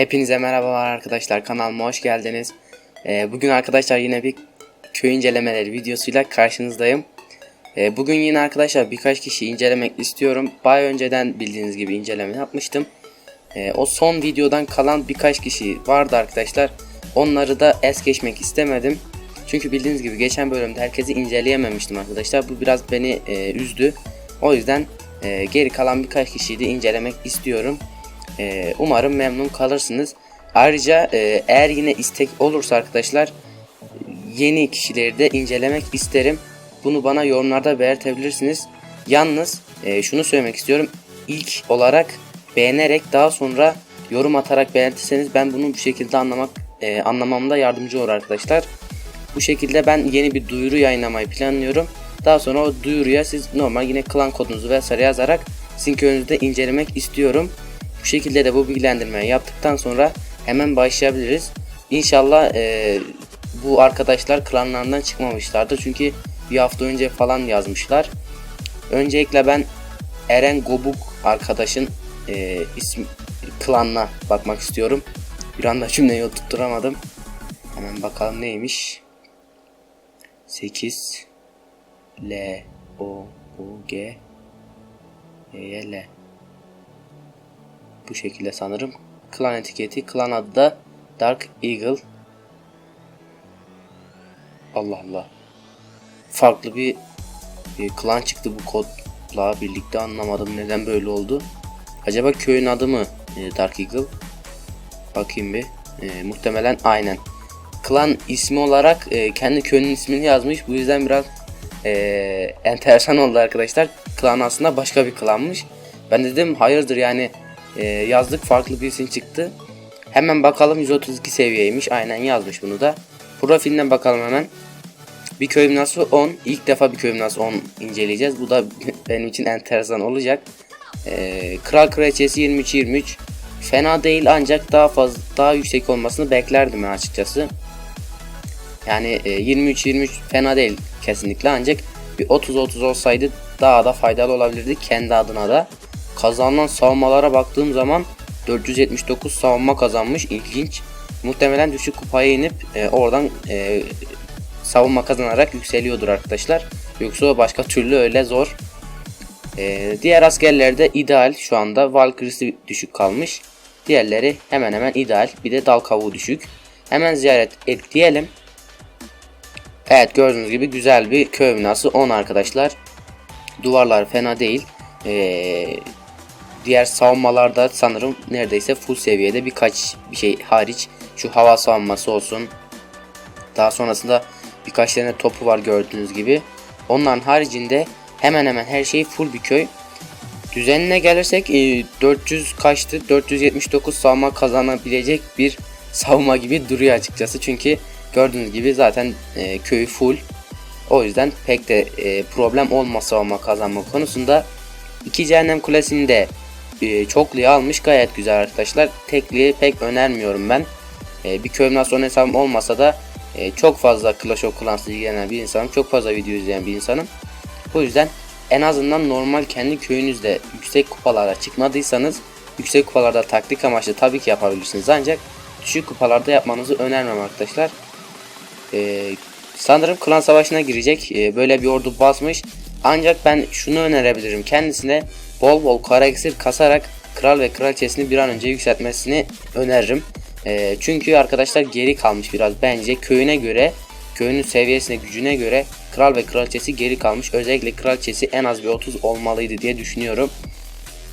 Hepinize merhabalar arkadaşlar kanalıma hoş geldiniz. Ee, bugün arkadaşlar yine bir köy incelemeleri videosuyla karşınızdayım. Ee, bugün yine arkadaşlar birkaç kişi incelemek istiyorum. Bay önceden bildiğiniz gibi inceleme yapmıştım. Ee, o son videodan kalan birkaç kişi vardı arkadaşlar. Onları da es geçmek istemedim. Çünkü bildiğiniz gibi geçen bölümde herkesi inceleyememiştim arkadaşlar. Bu biraz beni e, üzdü. O yüzden e, geri kalan birkaç kişiyi de incelemek istiyorum. Ee, umarım memnun kalırsınız. Ayrıca e, eğer yine istek olursa arkadaşlar yeni kişileri de incelemek isterim. Bunu bana yorumlarda belirtebilirsiniz. Yalnız e, şunu söylemek istiyorum. İlk olarak beğenerek daha sonra yorum atarak belirtirseniz ben bunu bu şekilde anlamak e, anlamamda yardımcı olur arkadaşlar. Bu şekilde ben yeni bir duyuru yayınlamayı planlıyorum. Daha sonra o duyuruya siz normal yine klan kodunuzu vesaire yazarak sizin köyünüzde incelemek istiyorum. Bu şekilde de bu bilgilendirmeyi yaptıktan sonra hemen başlayabiliriz. İnşallah e, bu arkadaşlar klanlarından çıkmamışlardır. Çünkü bir hafta önce falan yazmışlar. Öncelikle ben Eren Gobuk arkadaşın e, ismi klanına bakmak istiyorum. Bir anda cümleyi oturtturamadım. Hemen bakalım neymiş. 8 L O U G E L bu şekilde sanırım. Klan etiketi, klan adı da Dark Eagle. Allah Allah. Farklı bir, bir klan çıktı bu kodla birlikte anlamadım neden böyle oldu. Acaba köyün adı mı e, Dark Eagle? Bakayım bir. E, muhtemelen aynen. Klan ismi olarak e, kendi köyünün ismini yazmış. Bu yüzden biraz e, enteresan oldu arkadaşlar. Klan aslında başka bir klanmış. Ben dedim hayırdır yani e, yazdık farklı bir isim çıktı. Hemen bakalım 132 seviyeymiş. Aynen yazmış bunu da. Profilinden bakalım hemen. Bir köy nasıl 10. İlk defa bir köy nasıl 10 inceleyeceğiz. Bu da benim için enteresan olacak. E, Kral Kraliçesi 23-23. Fena değil ancak daha fazla daha yüksek olmasını beklerdim ben açıkçası. Yani e, 23-23 fena değil kesinlikle ancak bir 30-30 olsaydı daha da faydalı olabilirdi kendi adına da. Kazanılan savunmalara baktığım zaman 479 savunma kazanmış. İlginç. Muhtemelen düşük kupaya inip e, oradan e, savunma kazanarak yükseliyordur arkadaşlar. Yoksa başka türlü öyle zor. E, diğer askerlerde ideal şu anda. Valkyrie'si düşük kalmış. Diğerleri hemen hemen ideal. Bir de dal kavuğu düşük. Hemen ziyaret ekleyelim. Evet gördüğünüz gibi güzel bir köy binası 10 arkadaşlar. Duvarlar fena değil. Ee, diğer savunmalarda sanırım neredeyse full seviyede birkaç bir şey hariç şu hava savunması olsun. Daha sonrasında birkaç tane topu var gördüğünüz gibi. Onların haricinde hemen hemen her şey full bir köy. Düzenine gelirsek 400 kaçtı? 479 savunma kazanabilecek bir savunma gibi duruyor açıkçası. Çünkü gördüğünüz gibi zaten e, köyü full. O yüzden pek de e, problem olmaz savunma kazanma konusunda. İki cehennem kulesinde e, almış gayet güzel arkadaşlar. Tekliği pek önermiyorum ben. E, bir nasıl hesabım olmasa da e, çok fazla Clash of Clans'la ilgilenen bir insanım. Çok fazla video izleyen bir insanım. Bu yüzden en azından normal kendi köyünüzde yüksek kupalara çıkmadıysanız yüksek kupalarda taktik amaçlı tabii ki yapabilirsiniz ancak düşük kupalarda yapmanızı önermem arkadaşlar. Ee, sanırım klan savaşına girecek. Böyle bir ordu basmış. Ancak ben şunu önerebilirim kendisine bol bol kara iksir kasarak kral ve kraliçesini bir an önce yükseltmesini öneririm. Ee, çünkü arkadaşlar geri kalmış biraz bence köyüne göre köyünün seviyesine gücüne göre kral ve kraliçesi geri kalmış. Özellikle kraliçesi en az bir 30 olmalıydı diye düşünüyorum.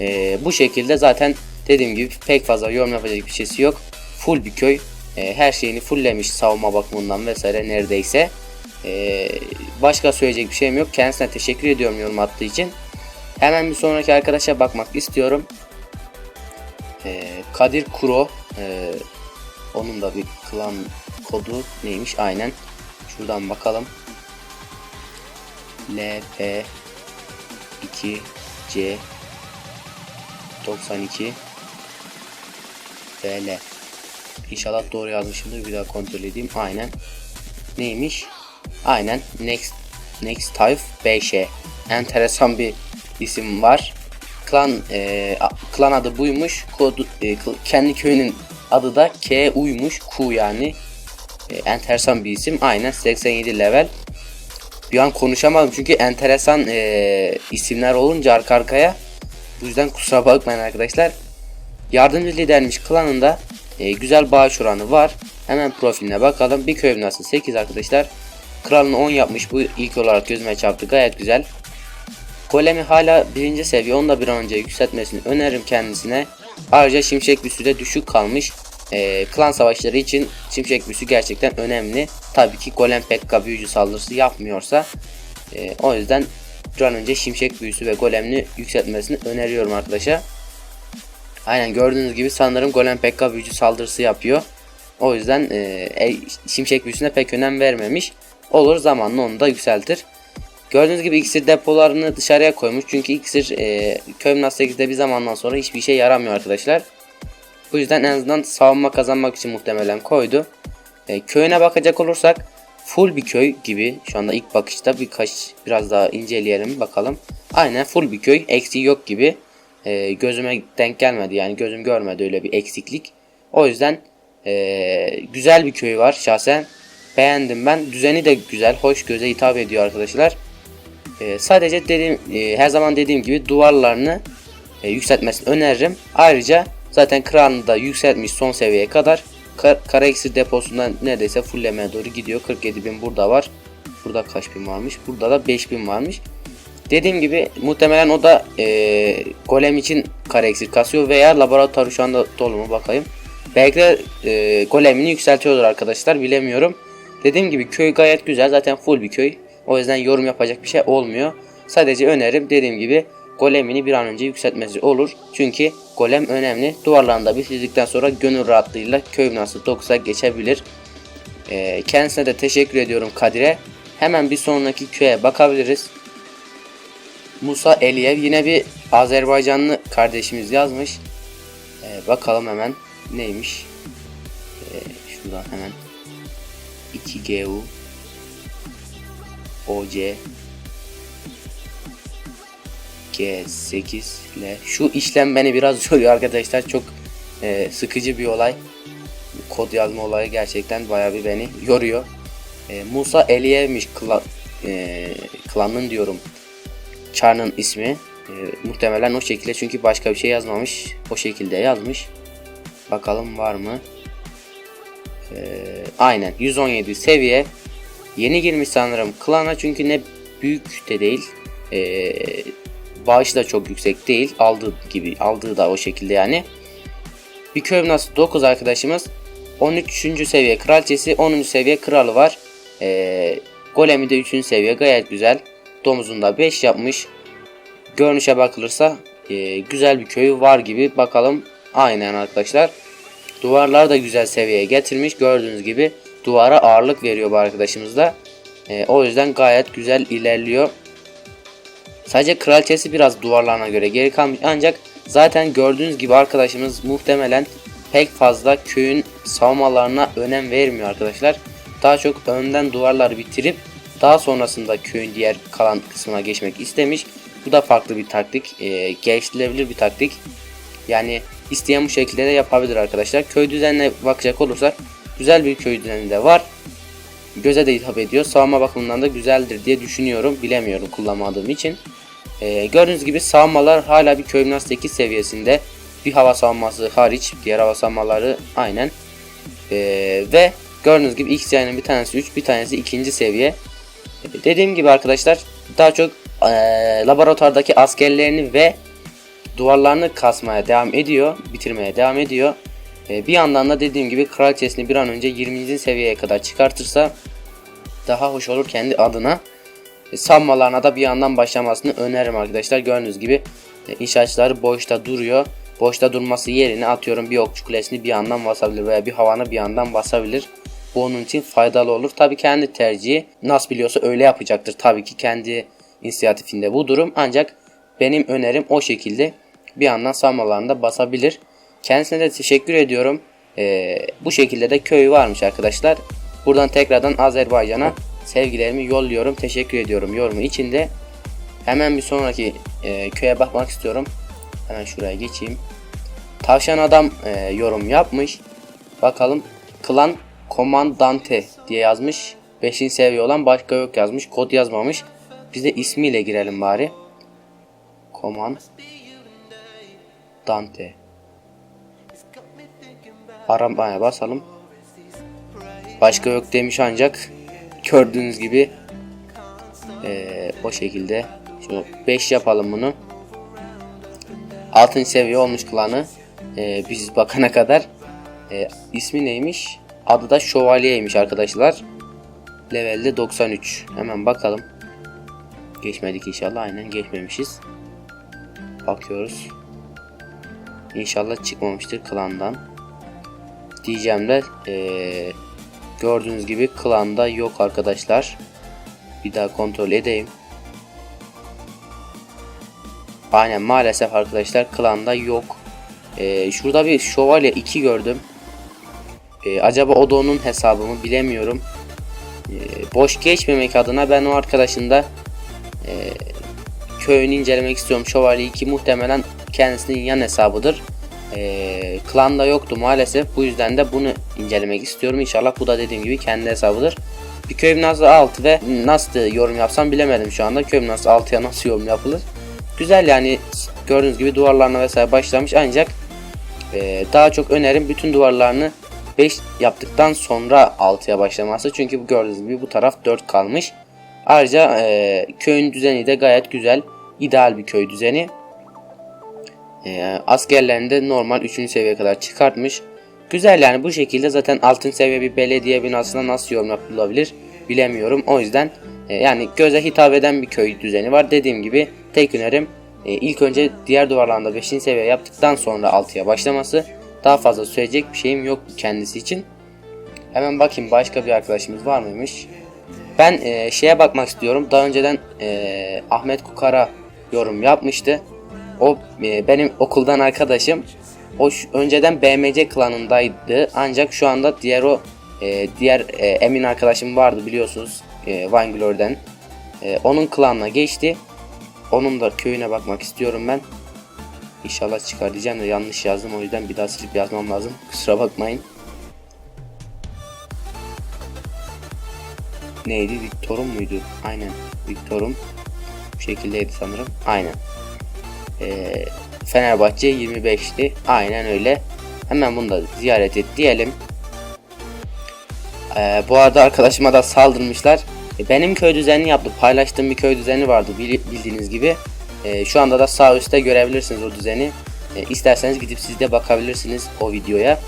Ee, bu şekilde zaten dediğim gibi pek fazla yorum yapacak bir şeysi yok. Full bir köy. Ee, her şeyini fulllemiş savunma bakımından vesaire neredeyse. Ee, başka söyleyecek bir şeyim yok. Kendisine teşekkür ediyorum yorum attığı için. Hemen bir sonraki arkadaşa bakmak istiyorum. Ee, Kadir Kuro. Ee, onun da bir klan kodu neymiş? Aynen. Şuradan bakalım. LP 2 C 92 BL İnşallah doğru yazmışımdır. Bir daha kontrol edeyim. Aynen. Neymiş? Aynen. Next Next Type 5'e. Enteresan bir isim var. Klan e, klan adı buymuş. Kodu, e, kendi köyünün Adı da K uymuş. Ku yani. E, enteresan bir isim. Aynen 87 level. Bir an konuşamadım çünkü enteresan e, isimler olunca arka arkaya. Bu yüzden kusura bakmayın arkadaşlar. Yardımcı lidermiş klanında e, güzel bağış oranı var. Hemen profiline bakalım. Bir köy nasıl 8 arkadaşlar. Kralını 10 yapmış. Bu ilk olarak gözüme çarptı. Gayet güzel. Golemi hala birinci seviye. Onu da bir an önce yükseltmesini öneririm kendisine. Ayrıca şimşek büsü de düşük kalmış. E, klan savaşları için şimşek büsü gerçekten önemli. Tabii ki golem pekka büyücü saldırısı yapmıyorsa. e, o yüzden bir an önce şimşek büyüsü ve golemini yükseltmesini öneriyorum arkadaşa. Aynen gördüğünüz gibi sanırım golem pekka büyücü saldırısı yapıyor. O yüzden e, e, şimşek büyüsüne pek önem vermemiş. Olur zamanla onu da yükseltir. Gördüğünüz gibi iksir depolarını dışarıya koymuş. Çünkü iksir e, Köymnas 8'de bir zamandan sonra hiçbir şey yaramıyor arkadaşlar. Bu yüzden en azından savunma kazanmak için muhtemelen koydu. E, köyüne bakacak olursak full bir köy gibi şu anda ilk bakışta birkaç biraz daha inceleyelim bakalım. Aynen full bir köy eksiği yok gibi. E, gözüme denk gelmedi yani gözüm görmedi öyle bir eksiklik. O yüzden e, güzel bir köy var şahsen. Beğendim ben. Düzeni de güzel, hoş göze hitap ediyor arkadaşlar. E, sadece dediğim e, her zaman dediğim gibi duvarlarını e, yükseltmesini öneririm. Ayrıca zaten kralını da yükseltmiş son seviyeye kadar. Kar, kara deposundan neredeyse fulllemeye doğru gidiyor. 47 bin burada var. Burada kaç bin varmış? Burada da 5000 varmış. Dediğim gibi muhtemelen o da e, golem için kara iksir kasıyor veya laboratuvar şu anda dolu mu bakayım. Belki de e, golemini yükseltiyordur arkadaşlar bilemiyorum. Dediğim gibi köy gayet güzel zaten full bir köy. O yüzden yorum yapacak bir şey olmuyor. Sadece önerim dediğim gibi golemini bir an önce yükseltmesi olur. Çünkü golem önemli. Duvarlarında bitirdikten sonra gönül rahatlığıyla köy binası 9'a geçebilir. Ee, kendisine de teşekkür ediyorum Kadir'e. Hemen bir sonraki köye bakabiliriz. Musa Eliyev yine bir Azerbaycanlı kardeşimiz yazmış. Ee, bakalım hemen neymiş. Ee, şuradan hemen 2GU OC G8 ile şu işlem beni biraz yoruyor arkadaşlar. Çok e, sıkıcı bir olay. Kod yazma olayı gerçekten bayağı bir beni yoruyor. E, Musa Eliyev'miş kla, e, klanın diyorum. Char'ın ismi. E, muhtemelen o şekilde çünkü başka bir şey yazmamış. O şekilde yazmış. Bakalım var mı? E, aynen. 117 seviye Yeni girmiş sanırım klana çünkü ne büyük de değil. Ee, bağışı da çok yüksek değil. Aldığı gibi aldığı da o şekilde yani. Bir köy nasıl 9 arkadaşımız. 13. seviye kraliçesi 10. seviye kralı var. Ee, golemi de 3. seviye gayet güzel. Domuzunda 5 yapmış. Görünüşe bakılırsa e, güzel bir köyü var gibi. Bakalım aynen arkadaşlar. Duvarlar da güzel seviyeye getirmiş. Gördüğünüz gibi duvara ağırlık veriyor bu arkadaşımız da. E, o yüzden gayet güzel ilerliyor. Sadece kraliçesi biraz duvarlarına göre geri kalmış ancak zaten gördüğünüz gibi arkadaşımız muhtemelen pek fazla köyün savunmalarına önem vermiyor arkadaşlar. Daha çok önden duvarları bitirip daha sonrasında köyün diğer kalan kısmına geçmek istemiş. Bu da farklı bir taktik. E, geliştirilebilir bir taktik. Yani isteyen bu şekilde de yapabilir arkadaşlar. Köy düzenine bakacak olursak güzel bir köy düzeni de var. Göze de hitap ediyor. Savunma bakımından da güzeldir diye düşünüyorum. Bilemiyorum kullanmadığım için. Ee, gördüğünüz gibi savunmalar hala bir köy 8 seviyesinde. Bir hava savunması hariç diğer hava savunmaları aynen. Ee, ve gördüğünüz gibi X yani bir tanesi 3 bir tanesi ikinci seviye. Ee, dediğim gibi arkadaşlar daha çok e, laboratuvardaki askerlerini ve duvarlarını kasmaya devam ediyor. Bitirmeye devam ediyor. E, bir yandan da dediğim gibi kraliçesini bir an önce 20. seviyeye kadar çıkartırsa daha hoş olur kendi adına. E, sanmalarına da bir yandan başlamasını öneririm arkadaşlar. Gördüğünüz gibi e, boşta duruyor. Boşta durması yerine atıyorum bir okçu kulesini bir yandan basabilir veya bir havanı bir yandan basabilir. Bu onun için faydalı olur. Tabi kendi tercihi nasıl biliyorsa öyle yapacaktır. Tabii ki kendi inisiyatifinde bu durum. Ancak benim önerim o şekilde bir yandan savunmalarında basabilir. Kendisine de teşekkür ediyorum. Ee, bu şekilde de köy varmış arkadaşlar. Buradan tekrardan Azerbaycan'a sevgilerimi yolluyorum. Teşekkür ediyorum yorumu içinde. Hemen bir sonraki e, köye bakmak istiyorum. Hemen şuraya geçeyim. Tavşan adam e, yorum yapmış. Bakalım. Klan Komandante diye yazmış. 5. seviye olan başka yok yazmış. Kod yazmamış. Biz de ismiyle girelim bari. Komandante. Aramaya basalım. Başka yok demiş ancak gördüğünüz gibi eee, o şekilde şu 5 yapalım bunu. 6. seviye olmuş klanı. Eee, biz bakana kadar Eee, ismi neymiş? Adı da Şövalyeymiş arkadaşlar. Levelde 93. Hemen bakalım. Geçmedik inşallah. Aynen geçmemişiz. Bakıyoruz. İnşallah çıkmamıştır klandan. Diyeceğim de eee, gördüğünüz gibi klanda yok arkadaşlar. Bir daha kontrol edeyim. Aynen maalesef arkadaşlar klanda yok. Eee, şurada bir şövalye 2 gördüm. Eee, acaba o da onun hesabı mı bilemiyorum. Eee, boş geçmemek adına ben o arkadaşın da eee, köyünü incelemek istiyorum. Şövalye 2 muhtemelen kendisinin yan hesabıdır. Eee klanda yoktu maalesef. Bu yüzden de bunu incelemek istiyorum. İnşallah bu da dediğim gibi kendi hesabıdır. Bir köy nasıl 6 ve nasıl yorum yapsam bilemedim şu anda. Köy nasıl 6'ya nasıl yorum yapılır. Güzel yani gördüğünüz gibi duvarlarına vesaire başlamış ancak eee, daha çok önerim bütün duvarlarını 5 yaptıktan sonra 6'ya başlaması. Çünkü bu gördüğünüz gibi bu taraf 4 kalmış. Ayrıca eee, köyün düzeni de gayet güzel. ideal bir köy düzeni. Eee, askerlerini de normal 3. seviyeye kadar çıkartmış. Güzel yani bu şekilde zaten altın seviye bir belediye binasına nasıl yorum yapılabilir bilemiyorum. O yüzden e, yani göze hitap eden bir köy düzeni var. Dediğim gibi tek önerim e, ilk önce diğer duvarlarında 5. seviye yaptıktan sonra 6'ya başlaması. Daha fazla söyleyecek bir şeyim yok kendisi için. Hemen bakayım başka bir arkadaşımız var mıymış? Ben e, şeye bakmak istiyorum. Daha önceden e, Ahmet Kukara yorum yapmıştı. O e, benim okuldan arkadaşım. O önceden BMC klanındaydı. Ancak şu anda diğer o e, diğer e, Emin arkadaşım vardı biliyorsunuz. E, onun klanına geçti. Onun da köyüne bakmak istiyorum ben. İnşallah çıkar diyeceğim de yanlış yazdım. O yüzden bir daha silip yazmam lazım. Kusura bakmayın. Neydi? Victor'un muydu? Aynen. Victor'un. Bu şekildeydi sanırım. Aynen. Ee, Fenerbahçe 25'ti. Aynen öyle. Hemen bunu da ziyaret et diyelim. Ee, bu arada arkadaşıma da saldırmışlar. E, Benim köy düzenini yaptı. Paylaştığım bir köy düzeni vardı bildiğiniz gibi. E, şu anda da sağ üstte görebilirsiniz o düzeni. E, isterseniz gidip siz de bakabilirsiniz o videoya.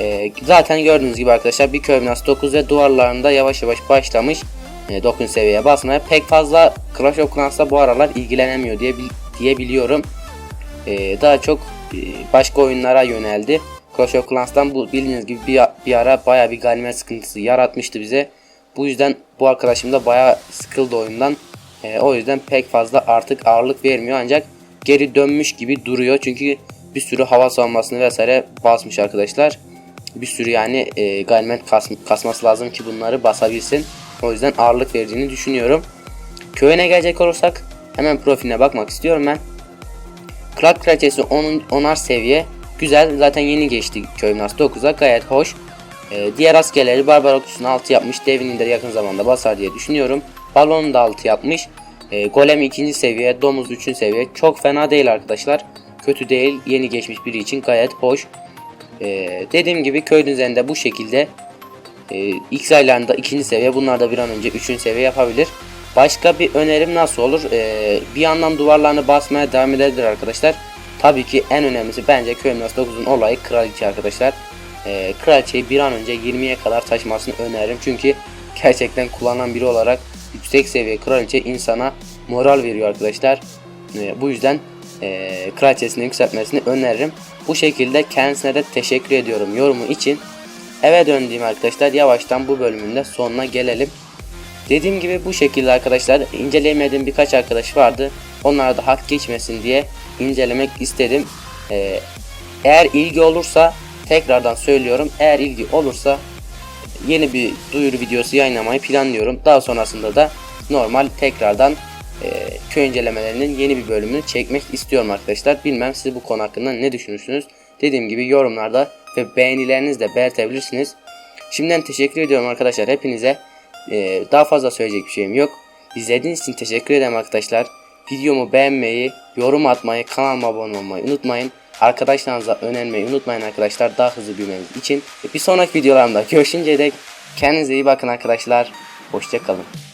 E, zaten gördüğünüz gibi arkadaşlar bir köy binası 9 ve duvarlarında yavaş yavaş başlamış. E, 9 seviyeye basmaya. Pek fazla Clash of Clans'la bu aralar ilgilenemiyor diye diyebiliyorum. E, daha çok e, başka oyunlara yöneldi. Clash of Clans'tan bu bildiğiniz gibi bir, bir ara baya bir ganimet sıkıntısı yaratmıştı bize. Bu yüzden bu arkadaşım da baya sıkıldı oyundan. E, o yüzden pek fazla artık ağırlık vermiyor ancak geri dönmüş gibi duruyor. Çünkü bir sürü hava savunmasını vesaire basmış arkadaşlar. Bir sürü yani e, ganimet kas- kasması lazım ki bunları basabilsin. O yüzden ağırlık verdiğini düşünüyorum. Köyüne gelecek olursak hemen profiline bakmak istiyorum ben. Kral kraliçesi 10. 10'ar seviye. Güzel. Zaten yeni geçti köy binası 9'a. Gayet hoş. Ee, diğer askerleri Barbaros'un 6 yapmış. Devini de yakın zamanda basar diye düşünüyorum. Balon'u da 6 yapmış. Ee, Golem 2. seviye. Domuz 3. seviye. Çok fena değil arkadaşlar. Kötü değil. Yeni geçmiş biri için gayet hoş. Ee, dediğim gibi köy düzeninde bu şekilde e, X aylarında ikinci seviye bunlar da bir an önce üçüncü seviye yapabilir. Başka bir önerim nasıl olur? Ee, bir yandan duvarlarını basmaya devam edebilir arkadaşlar. Tabii ki en önemlisi bence Köy Minası 9'un olayı kraliçe arkadaşlar. Ee, kraliçeyi bir an önce 20'ye kadar taşımasını öneririm. Çünkü gerçekten kullanan biri olarak yüksek seviye kraliçe insana moral veriyor arkadaşlar. Ee, bu yüzden e, kraliçesini yükseltmesini öneririm. Bu şekilde kendisine de teşekkür ediyorum yorumu için. Eve döndüğüm arkadaşlar yavaştan bu bölümün de sonuna gelelim. Dediğim gibi bu şekilde arkadaşlar inceleyemediğim birkaç arkadaş vardı. Onlara da hak geçmesin diye incelemek istedim. Ee, eğer ilgi olursa tekrardan söylüyorum. Eğer ilgi olursa yeni bir duyuru videosu yayınlamayı planlıyorum. Daha sonrasında da normal tekrardan e, köy incelemelerinin yeni bir bölümünü çekmek istiyorum arkadaşlar. Bilmem siz bu konu hakkında ne düşünürsünüz? Dediğim gibi yorumlarda ve beğenilerinizle belirtebilirsiniz. Şimdiden teşekkür ediyorum arkadaşlar hepinize. Ee, daha fazla söyleyecek bir şeyim yok. İzlediğiniz için teşekkür ederim arkadaşlar. Videomu beğenmeyi, yorum atmayı, kanalıma abone olmayı unutmayın. Arkadaşlarınıza önermeyi unutmayın arkadaşlar daha hızlı büyümeniz için. Bir sonraki videolarımda görüşünceye dek kendinize iyi bakın arkadaşlar. Hoşçakalın.